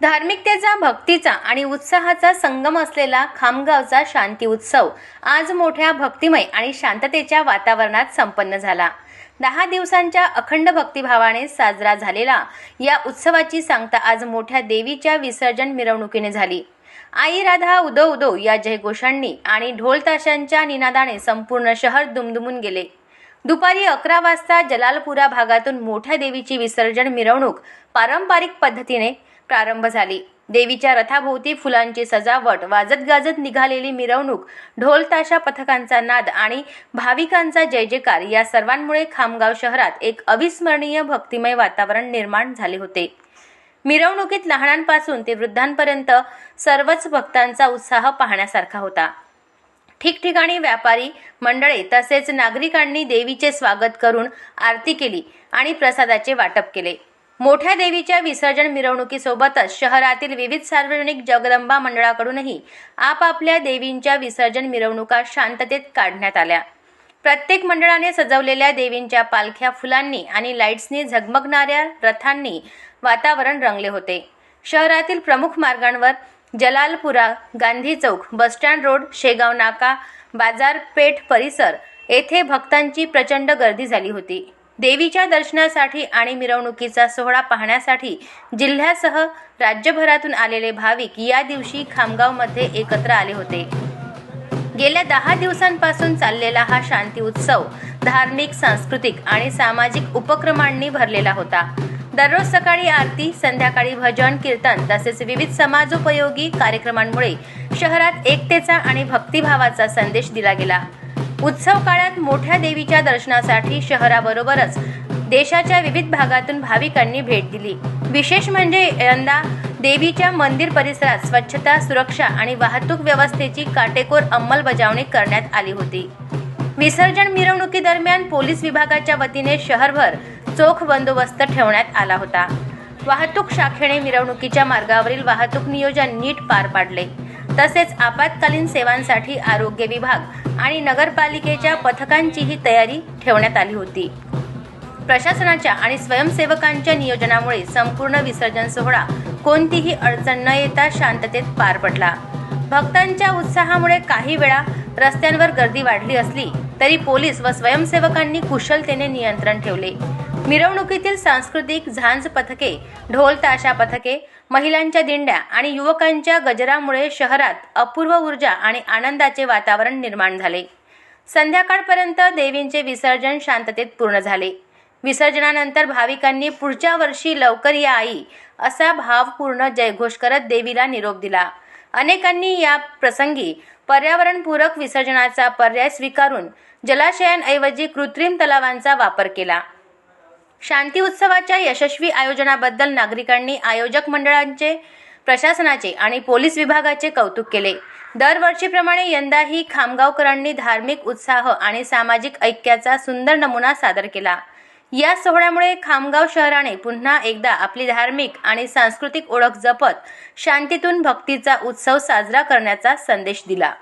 धार्मिकतेचा भक्तीचा आणि उत्साहाचा संगम असलेला खामगावचा शांती उत्सव आज मोठ्या भक्तिमय आणि शांततेच्या वातावरणात संपन्न झाला. दहा दिवसांच्या अखंड भक्तिभावाने साजरा झालेला या उत्सवाची सांगता आज मोठ्या देवीच्या विसर्जन मिरवणुकीने झाली. आई राधा उदो उदो या जयघोषांनी आणि ढोल ताशांच्या निनादाने संपूर्ण शहर दुमदुमून गेले. दुपारी अकरा वाजता जलालपुरा भागातून मोठ्या देवीची विसर्जन मिरवणूक पारंपरिक पद्धतीने प्रारंभ झाली. देवीच्या रथाभोवती फुलांची सजावट वाजत गाजत निघालेली मिरवणूक ढोल ताशा पथकांचा नाद आणि भाविकांचा जय जयकार या सर्वांमुळे खामगाव शहरात एक अविस्मरणीय भक्तिमय वातावरण निर्माण झाले होते. मिरवणुकीत लहानांपासून ते वृद्धांपर्यंत सर्वच भक्तांचा उत्साह पाहण्यासारखा होता. ठिकठिकाणी व्यापारी मंडळे तसेच नागरिकांनी देवीचे स्वागत करून आरती केली आणि प्रसादाचे वाटप केले. मोठ्या देवीच्या विसर्जन मिरवणुकीसोबतच शहरातील विविध सार्वजनिक जगदंबा मंडळाकडूनही आपापल्या देवींच्या विसर्जन मिरवणुका शांततेत काढण्यात आल्या. प्रत्येक मंडळाने सजवलेल्या देवींच्या पालख्या फुलांनी आणि लाईट्सनी झगमगणाऱ्या रथांनी वातावरण रंगले होते. शहरातील प्रमुख मार्गांवर Jalalpura Gandhi Chowk bus stand road Shegaon Naka बाजारपेठ परिसर येथे भक्तांची प्रचंड गर्दी झाली होती. देवीच्या दर्शनासाठी आणि मिरवणुकीचा सोहळा पाहण्यासाठी जिल्ह्यासह राज्यभरातून आलेले भाविक या दिवशी खामगावमध्ये एकत्र आले होते. गेल्या दहा दिवसांपासून चाललेला हा शांती उत्सव धार्मिक सांस्कृतिक आणि सामाजिक उपक्रमांनी भरलेला होता. दररोज सकाळी आरती संध्याकाळी भजन कीर्तन तसेच विविध समाजोपयोगी कार्यक्रमांमुळे शहरात एकतेचा आणि भक्तिभावाचा संदेश दिला गेला. उत्सव काळात मोठ्या देवीच्या दर्शनासाठी शहराबरोबरच देशाच्या विविध भागातून भाविकांनी भेट दिली. विशेष म्हणजे यंदा देवीच्या मंदिर परिसरात स्वच्छता सुरक्षा आणि वाहतूक व्यवस्थेची काटेकोर अंमलबजावणी करण्यात आली होती. विसर्जन मिरवणुकीदरम्यान पोलीस विभागाच्या वतीने शहरभर चोख बंदोबस्त ठेवण्यात आला होता. वाहतूक शाखेने मिरवणुकीच्या मार्गावरील वाहतूक नियोजन नीट पार पाडले. तसेच आपत्कालीन सेवांसाठी आरोग्य विभाग आणि नगरपालिकेच्या पथकांचीही तयारी ठेवण्यात आली होती. प्रशासनाच्या आणि स्वयंसेवकांच्या नियोजनामुळे संपूर्ण विसर्जन सोहळा कोणतीही अडचण न येता शांततेत पार पडला. भक्तांच्या उत्साहामुळे काही वेळा रस्त्यांवर गर्दी वाढली असली तरी पोलीस व स्वयंसेवकांनी कुशलतेने नियंत्रण ठेवले. मिरवणुकीतील सांस्कृतिक झांज पथके ढोल ताशा पथके महिलांच्या दिंड्या आणि युवकांच्या गजरामुळे शहरात अपूर्व ऊर्जा आणि आनंदाचे वातावरण निर्माण झाले. संध्याकाळपर्यंत देवींचे विसर्जन शांततेत पूर्ण झाले. विसर्जनानंतर भाविकांनी पुढच्या वर्षी लवकर या आई असा भावपूर्ण जयघोष करत देवीला निरोप दिला. अनेकांनी या प्रसंगी पर्यावरणपूरक विसर्जनाचा पर्याय स्वीकारून जलाशयांऐवजी कृत्रिम तलावांचा वापर केला. शांती उत्सवाच्या यशस्वी आयोजनाबद्दल नागरिकांनी आयोजक मंडळांचे प्रशासनाचे आणि पोलीस विभागाचे कौतुक केले. दरवर्षीप्रमाणे यंदाही खामगावकरांनी धार्मिक उत्साह आणि सामाजिक ऐक्याचा सुंदर नमुना सादर केला. या सोहळ्यामुळे खामगाव शहराने पुन्हा एकदा आपली धार्मिक आणि सांस्कृतिक ओळख जपत शांतीतून भक्तीचा उत्सव साजरा करण्याचा संदेश दिला.